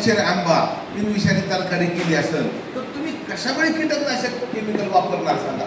मच्छर आंबा विषारी तरकारी केली असेल तर तुम्ही कशामुळे कीटकनाशक केमिकल वापरणार सांगा?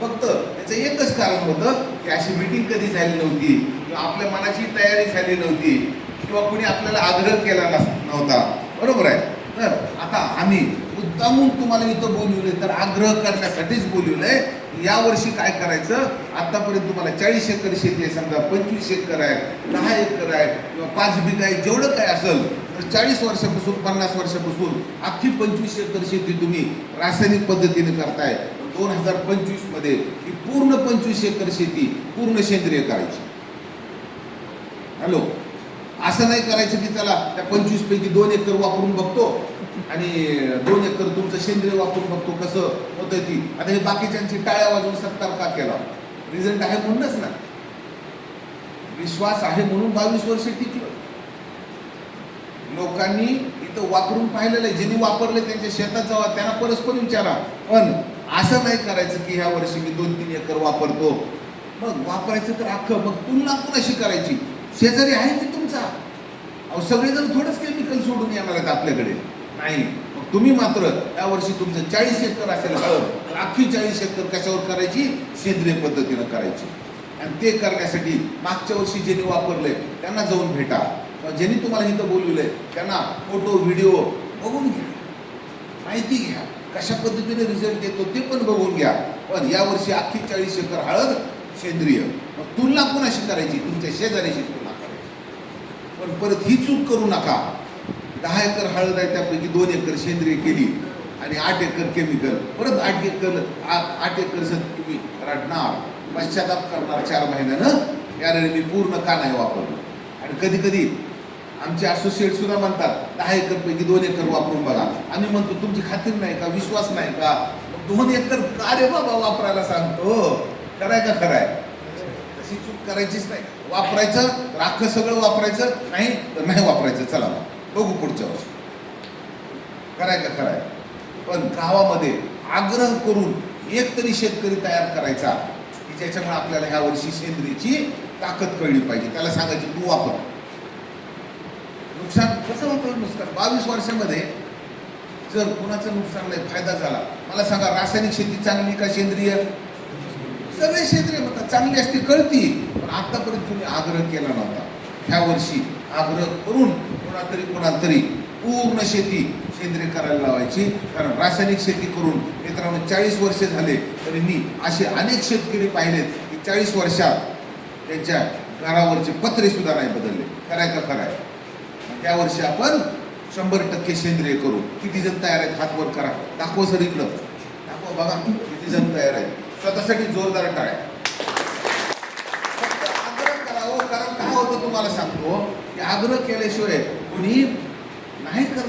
फक्त त्याचं एकच कारण होतं की अशी मीटिंग कधी झाली नव्हती किंवा आपल्या मनाची तयारी झाली नव्हती किंवा कुणी आपल्याला आग्रह केला नव्हता. बरोबर आहे? तर आता आम्ही मुद्दामून तुम्हाला इथं बोलवलंय तर आग्रह करण्यासाठीच बोलवलंय. यावर्षी काय करायचं? आतापर्यंत तुम्हाला चाळीस एकर शेती आहे समजा पंचवीस एकर आहे दहा एकर आहे किंवा पाच बिघा आहे जेवढं काय असेल तर चाळीस वर्षापासून पन्नास वर्षापासून अख्खी पंचवीस एकर शेती तुम्ही रासायनिक पद्धतीने करताय. दोन हजार पंचवीसमध्ये ही पूर्ण पंचवीस एकर शेती पूर्ण सेंद्रिय करायची. हॅलो? असं नाही करायचं की चला त्या पंचवीस पैकी दोन एकर वापरून बघतो आणि दोन एकर तुमचं सेंद्रिय वापरून बघतो कसं होतं ती. आता हे बाकीच्यांची टाळ्या वाजवून सत्कार का केला? रिझल्ट आहे म्हणूनच ना. विश्वास आहे म्हणून बावीस वर्ष टिकलं. लोकांनी इथं वापरून पाहिलेलं आहे. ज्यांनी वापरले त्यांच्या शेतात जावा त्यांना परस्पर विचारा. पण असं नाही करायचं की ह्या वर्षी मी दोन तीन एकर वापरतो. मग वापरायचं तर अख्खं मग तुलना कुणाशी करायची? शेजारी आहे की तुमचा? अहो सगळेजण थोडंच केमिकल सोडून येणार आहेत आपल्याकडे. नाही. मग तुम्ही मात्र यावर्षी तुमचं चाळीस एकर असेल हळद तर अख्खी चाळीस एकर कशावर करायची? सेंद्रिय पद्धतीनं करायची. आणि ते करण्यासाठी मागच्या वर्षी ज्यांनी वापरले त्यांना जाऊन भेटा. ज्यांनी तुम्हाला इथं आहे त्यांना फोटो व्हिडिओ बघून घ्या. माहिती घ्या. कशा पद्धतीने रिझल्ट येतो ते पण बघून घ्या. पण यावर्षी अख्खी चाळीस एकर हळद सेंद्रिय. मग तुलना कुणाशी करायची? तुमच्या शेजाऱ्याशी तुलना करायची. पण परत ही चूक करू नका. दहा एकर हळद आहे त्यापैकी दोन एकर सेंद्रिय केली आणि आठ एकर केमिकल परत आठ एकर आठ एकर सर तुम्ही रडणार पश्चाताप करणार चार महिन्यानं याने मी पूर्ण का नाही वापरलं आणि कधी कधी आमचे असोसिएट सुद्धा म्हणतात दहा एकर पैकी दोन एकर वापरून बघा. आम्ही म्हणतो तुमची खात्री नाही का? विश्वास नाही का? दोन एकर का रे बाबा वापरायला सांगतो? कराय का खराय? तशी चूक करायचीच नाही. वापरायचं राख सगळं वापरायचं नाही तर नाही वापरायचं. चला बघू पुढच्या वर्षी. कराय का खराय? पण गावामध्ये आग्रह करून एक तरी शेतकरी तयार करायचा की ज्याच्यामुळे आपल्याला ह्या वर्षी सेंद्रियची ताकद कळली पाहिजे. त्याला सांगायची तू वापर. नुकसान कसं होतं नुकसान? बावीस वर्षामध्ये जर कुणाचं नुकसान नाही फायदा झाला मला सांगा रासायनिक शेती चांगली का सेंद्रिय? सगळे सेंद्रिय म्हणतात चांगली असते कळती पण आतापर्यंत तुम्ही आग्रह केला नव्हता. ह्या वर्षी आग्रह करून कोणातरी कोणातरी पूर्ण शेती सेंद्रिय करायला लावायची कारण रासायनिक शेती करून मित्रांनो चाळीस वर्ष झाले तरी मी असे अनेक शेतकरी पाहिलेत की चाळीस वर्षात त्यांच्या घरावरचे पत्रे सुद्धा नाही बदलले. कराय का खराय त्या वर्षी आपण शंभर टक्के सेंद्रिय करू. किती जण तयार आहेत हात वर करा. दाखव सर इकडं. दाखव बघा किती जण तयार आहेत. स्वतःसाठी जोरदार टाळ्या. आग्रह करावं हो, कारण काय होतं तुम्हाला सांगतो की आग्रह केल्याशिवाय कुणी नाही करणार.